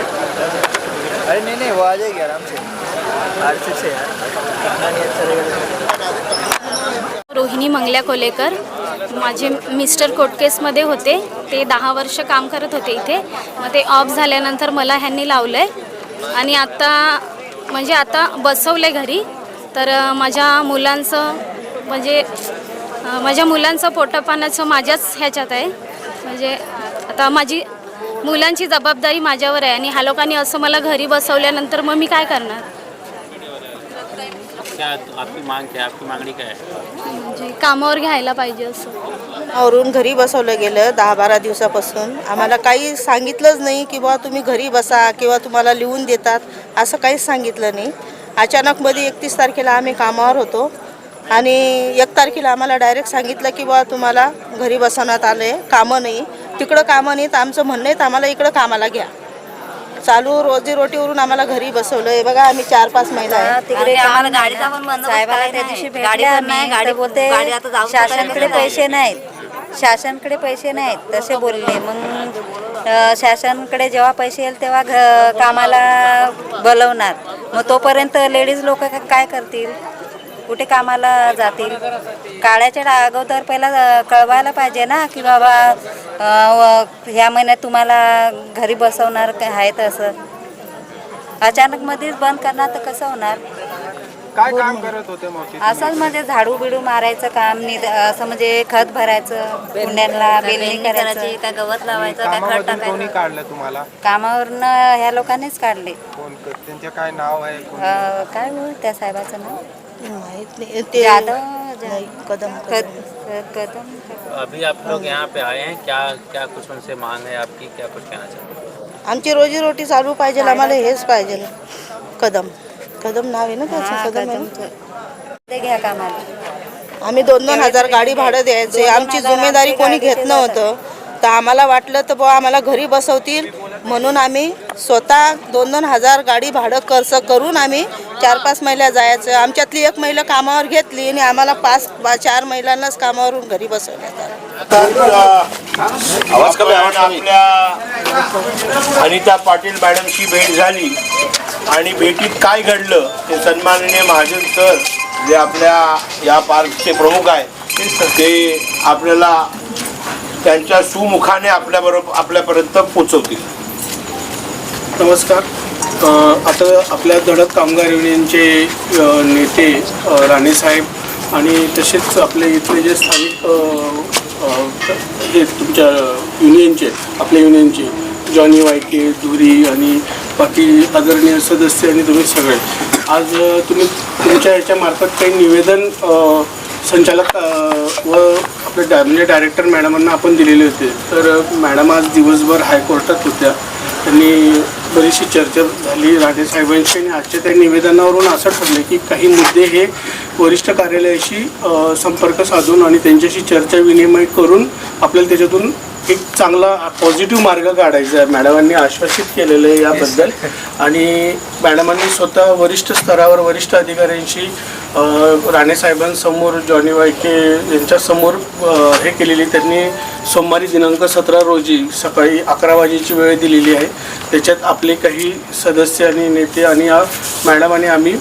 नहीं वो आ जाएगी आराम से। आठ से यार। अच्छा रहेगा रोहिणी मंगल्या कोलेकर माझे मिस्टर कोटकेसमध्ये होते. ते दहा वर्ष काम करत होते इथे. मग ते ऑफ झाल्यानंतर मला ह्यांनी लावलं आहे आणि आता म्हणजे आता बसवलं आहे घरी. तर माझ्या मुलांचं म्हणजे माझ्या मुलांचं पोटापाण्याचं माझ्याच ह्याच्यात आहे. म्हणजे आता माझी मुलांची जबाबदारी माझ्यावर आहे आणि ह्या लोकांनी असं मला घरी बसवल्यानंतर मग मी काय करणार? क्या आपकी मांग क्या? आपकी मांगणी काय? आहे म्हणजे कामावर घ्यायला पाहिजे असं. वरून घरी बसवलं गेलं दहा बारा दिवसापासून. आम्हाला काही सांगितलंच नाही की बुवा तुम्ही घरी बसा किंवा तुम्हाला लिहून देतात असं काहीच सांगितलं नाही. अचानकमध्ये एकतीस तारखेला आम्ही कामावर होतो आणि एक तारखेला आम्हाला डायरेक्ट सांगितलं की बुवा तुम्हाला घरी बसवण्यात आलं आहे कामं नाही. तिकडं कामं नाहीत आमचं म्हणणं आहे तर आम्हाला इकडं कामाला घ्या. चालू रोजीरोटीवरून आम्हाला घरी बसवलं. आहे बघा आम्ही चार पाच महिला आहे. तिकडे साहेबाला त्या दिवशी गाडी पण नाही गाडी बोलते शासनकडे पैसे नाहीत. शासनकडे पैसे नाहीत तसे बोलले. मग अ, शासनकडे जेव्हा पैसे येईल तेव्हा घ कामाला बोलवणार. मग तोपर्यंत लेडीज लोक काय करतील? कुठे कामाला जातील? काळ्याच्या डा- अगोदर पहिला कळवायला पाहिजे ना की बाबा ह्या महिन्यात तुम्हाला घरी बसवणार काय आहे तसं अचानक मध्येच बंद करणार तर कसं होणार? काय काम करत होते असंच म्हणजे झाडू बिडू मारायचं काम निद- असं म्हणजे खत भरायचं कुंड्यांना बेलणी करायचं. काय गवत लावायचं काय खत कामामधून कोणी टाकायचं? काढलं तुम्हाला? कामावरनं ह्या लोकांनीच काढले. त्यांचे काय नाव आहे? काय हो त्या साहेबाचं नाव? माहीत नाही ते जाधव नाही, कदम कद- क- कदम. अभी आप लोग यहाँ पे आए हैं क्या क्या कुछ उनसे मांग है आपकी? क्या कुछ कहना चाहते हैं? आमची रोजीरोटी चालू पाहिजे आम्हाला हेच पाहिजे. कदम. कदम नाव आहे ना त्याचं? हा, कदम आहे ना? घ्या कामाला. आम्ही दोन दोन हजार गाडी भाडं द्यायचे. आमची जिम्मेदारी कोणी घेत नव्हतं. तर आम्हाला वाटलं तर बुवा आम्हाला घरी बसवतील. म्हणून आम्ही स्वतः दोन दोन हजार गाडी भाडं खर्च करून आम्ही चार पाच महिला जायचं. आमच्यातली एक महिला कामावर घेतली आणि आम्हाला पाच चार महिलांनाच कामावरून घरी बसवण्यात आलं. अनिता पाटील मॅडमची भेट झाली आणि भेटीत काय घडलं ते सन्माननीय महाजन सर जे आपल्या या पार्कचे प्रमुख आहेत ते आपल्याला त्यांच्या सुमुखाने आपल्याबरोबर आपल्यापर्यंत पोचवतील. नमस्कार. आता आपल्या धडक कामगार युनियनचे नेते राणेसाहेब आणि तसेच आपले इथले जे स्थानिक हे तुमच्या युनियनचे आपल्या युनियनचे जॉनी वायके धुरी आणि बाकी आदरणीय सदस्य आणि तुम्ही सगळे. आज तुम्ही तुमच्या याच्यामार्फत काही निवेदन संचालक व आपले डा म्हणजे डायरेक्टर मॅडमांना आपण दिलेले होते. तर मॅडम आज दिवसभर हायकोर्टात होत्या. त्यांनी बरीचशी चर्चा झाली. राणे साहेबांशी आणि आजच्या त्या निवेदनावरून असं ठरलं की काही मुद्दे हे वरिष्ठ कार्यालयाशी संपर्क साधून आणि त्यांच्याशी चर्चा विनिमय करून आपल्याला त्याच्यातून एक चांगला पॉझिटिव्ह मार्ग काढायचा आहे. मॅडमांनी आश्वासित केलेलं आहे याबद्दल. आणि मॅडमांनी स्वतः वरिष्ठ स्तरावर वरिष्ठ अधिकाऱ्यांशी राणेसाहेबांसमोर जॉनी वायके यांच्यासमोर हे केलेली त्यांनी सोमवारी दिनांक सतरा रोजी सकाळी अकरा वाजेची वेळ दिलेली आहे. त्याच्यात आपले काही सदस्य आणि नेते आणि मॅडम आणि आम्ही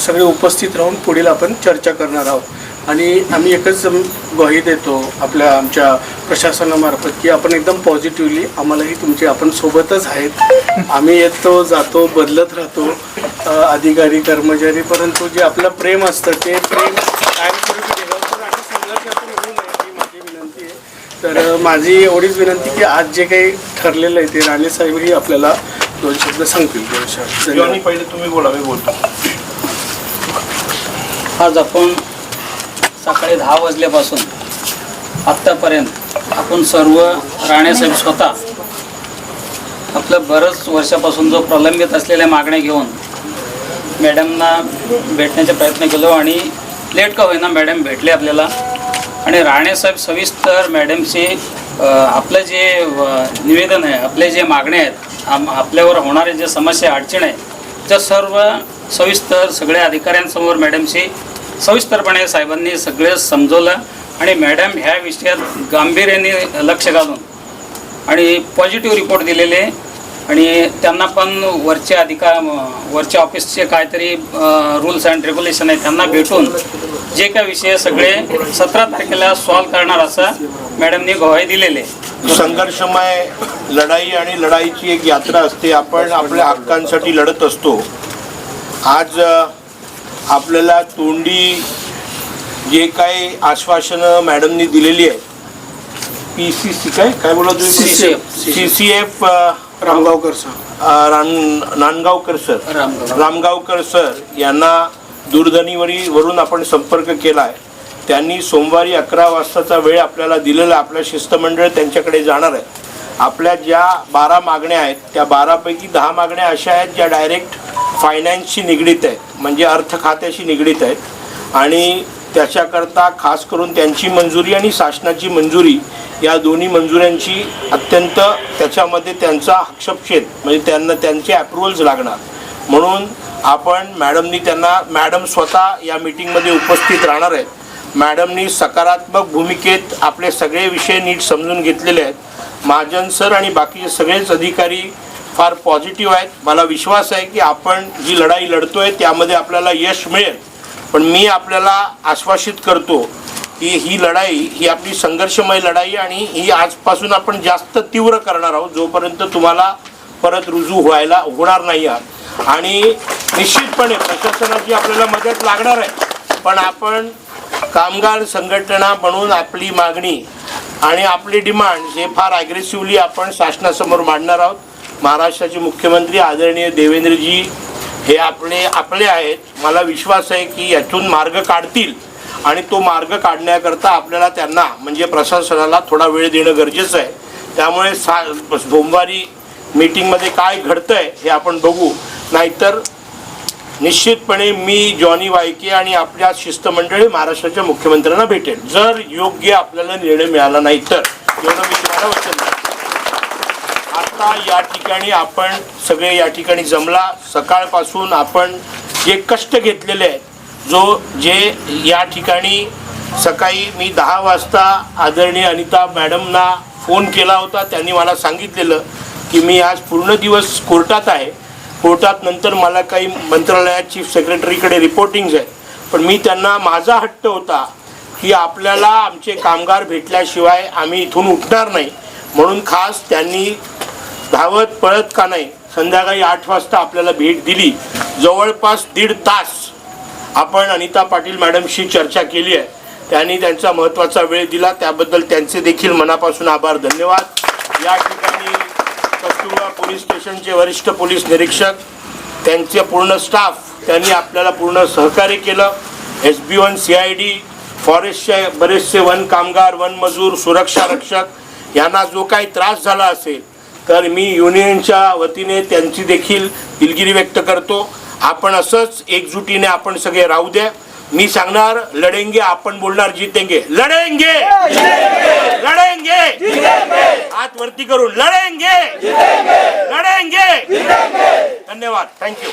सगळे उपस्थित राहून पुढील आपण चर्चा करणार आहोत. आणि आम्ही एकच ग्वाही देतो आपल्या आमच्या प्रशासनामार्फत की आपण एकदम पॉझिटिव्हली आम्हालाही तुमचे आपण सोबतच आहेत. आम्ही येतो जातो बदलत राहतो. अधिकारी कर्मचारी परंतु जे आपलं प्रेम असतं ते प्रेम कायमस्वरूपी ठेवायचं आणि संघर्षातून होऊ नये ही माझी विनंती आहे. तर माझी एवढीच विनंती की आज जे काही ठरलेलं आहे ते राणे साहेबही आपल्याला दोन शब्द सांगतील. दोन शब्द. पहिले तुम्ही बोला मी बोलतो. आज आपण सकाळी दहा वाजल्यापासून आत्तापर्यंत आपण सर्व राणेसाहेब स्वतः आपलं बरंच वर्षापासून जो प्रलंबित असलेल्या मागण्या घेऊन मॅडमना भेटण्याचा प्रयत्न केलो आणि लेट का होईना मॅडम भेटले आपल्याला. आणि राणेसाहेब सविस्तर मॅडमशी आपलं जे निवेदन आहे आपले जे मागणे आहेत आम आपल्यावर होणारे जे समस्या अडचण आहे त्या सर्व सविस्तर सगळ्या अधिकाऱ्यांसमोर मॅडमशी सविस्तरपणे साहेबांनी सगळे समजवलं आणि मॅडम ह्या विषयात गांभीर्याने लक्ष घालून आणि पॉझिटिव्ह रिपोर्ट दिलेले आणि त्यांना पण वरचे अधिकार वरच्या ऑफिसचे काहीतरी रूल्स अँड रेग्युलेशन आहे त्यांना भेटून जे काय विषय सगळे सतरा तारखेला सॉल्व्ह करणार असं मॅडमनी ग्वाही दिलेले. संघर्षमय लढाई आणि लढाईची एक यात्रा असते. आपण आपल्या हक्कांसाठी लढत असतो. आज आपल्याला तोंडी जे काही आश्वासनं मॅडमनी दिलेली आहे पी सी सी काय काय बोला तुम्ही CCF. C C F Ramgaonkar sir Nandgaonkar sir Ramgaon. Ramgaonkar sir यांना दूरध्वनीवरी वरून आपण संपर्क केला आहे त्यांनी सोमवारी अकरा वाजताचा वेळ आपल्याला दिलेला. आपलं शिष्टमंडळ त्यांच्याकडे जाणार आहे आपल्या ज्या बारा मागण्या आहेत त्या बारापैकी दहा मागण्या अशा आहेत ज्या डायरेक्ट फायनान्सशी निगडीत आहेत म्हणजे अर्थ खात्याशी निगडीत आहेत. आणि त्याच्याकरता खास करून त्यांची मंजुरी आणि शासनाची मंजुरी या दोन्ही मंजुऱ्यांची अत्यंत त्याच्यामध्ये त्यांचा हस्तक्षेप म्हणजे त्यांना त्यांचे अप्रुव्हल्स लागणार. म्हणून आपण मॅडमनी त्यांना मॅडम स्वतः या मीटिंगमध्ये उपस्थित राहणार आहेत. मॅडमनी सकारात्मक भूमिकेत आपले सगळे विषय नीट समजून घेतलेले आहेत. महाजन सर आणि बाकीचे सगळेच अधिकारी फार पॉझिटिव्ह आहेत. मला विश्वास आहे की आपण जी लढाई लढतोय त्यामध्ये आपल्याला यश मिळेल. पण मी आपल्याला आश्वासित करतो की ही लढाई ही आपली संघर्षमय लढाई आणि ही आजपासून आपण जास्त तीव्र करणार आहोत जोपर्यंत तुम्हाला परत रुजू व्हायला होणार नाही आहात. आणि निश्चितपणे प्रशासनाची आपल्याला मदत लागणार आहे. पण आपण कामगार संघटना म्हणून आपली मागणी आणि आपली डिमांड हे फार ॲग्रेसिव्हली आपण शासनासमोर मांडणार आहोत. महाराष्ट्राचे मुख्यमंत्री आदरणीय देवेंद्रजी हे आपले आपले आहेत. मला विश्वास आहे की यातून मार्ग काढतील आणि तो मार्ग काढण्याकरता आपल्याला त्यांना म्हणजे प्रशासनाला थोडा वेळ देणं गरजेचं आहे. त्यामुळे सा सोमवारी मीटिंगमध्ये काय घडतं आहे हे आपण बघू. नाहीतर निश्चितपणे मी जॉनी वायके आणि आपल्या शिष्टमंडळी महाराष्ट्राच्या मुख्यमंत्र्यांना भेटेल जर योग्य आपल्याला निर्णय मिळाला नाही तर एवढं मी तुम्हाला वचन आता या ठिकाणी आपण सगळे या ठिकाणी जमला. सकाळपासून आपण जे कष्ट घेतलेले आहेत जो जे या ठिकाणी सकाळी मी दहा वाजता आदरणीय अनिता मॅडमना फोन केला होता. त्यांनी मला सांगितलेलं की मी आज पूर्ण दिवस कोर्टात आहे. कोर्टात नंतर मला काही मंत्रालयात चीफ सेक्रेटरीकडे रिपोर्टिंग्स आहेत. पण मी त्यांना माझा हट्ट होता की आपल्याला आमचे कामगार भेटल्याशिवाय आम्ही इथून उठणार नाही. म्हणून खास त्यांनी धावत पळत का नाही संध्याकाळी आठ वाजता आपल्याला भेट दिली. जवळपास दीड तास आपण अनिता पाटील मॅडमशी चर्चा केली आहे. त्यांनी त्यांचा महत्त्वाचा वेळ दिला. त्याबद्दल त्यांचे देखील मनापासून आभार धन्यवाद. या ठिकाणी कस्तुरबा पोलीस स्टेशनचे वरिष्ठ पोलीस निरीक्षक त्यांचे पूर्ण स्टाफ त्यांनी आपल्याला पूर्ण सहकार्य केलं. एस बी वन सी आय डी फॉरेस्टचे बरेचसे वन कामगार वन मजूर सुरक्षा रक्षक यांना जो काही त्रास झाला असेल तर मी युनियनच्या वतीने त्यांची देखील दिलगिरी व्यक्त करतो. आपण असंच एकजुटीने आपण सगळे राहू द्या. मी सांगणार लढेंगे आपण बोलणार जितेंगे. लढेंगे! लढेंगे! हात वरती करून लढेंगे! लढेंगे! धन्यवाद. थँक्यू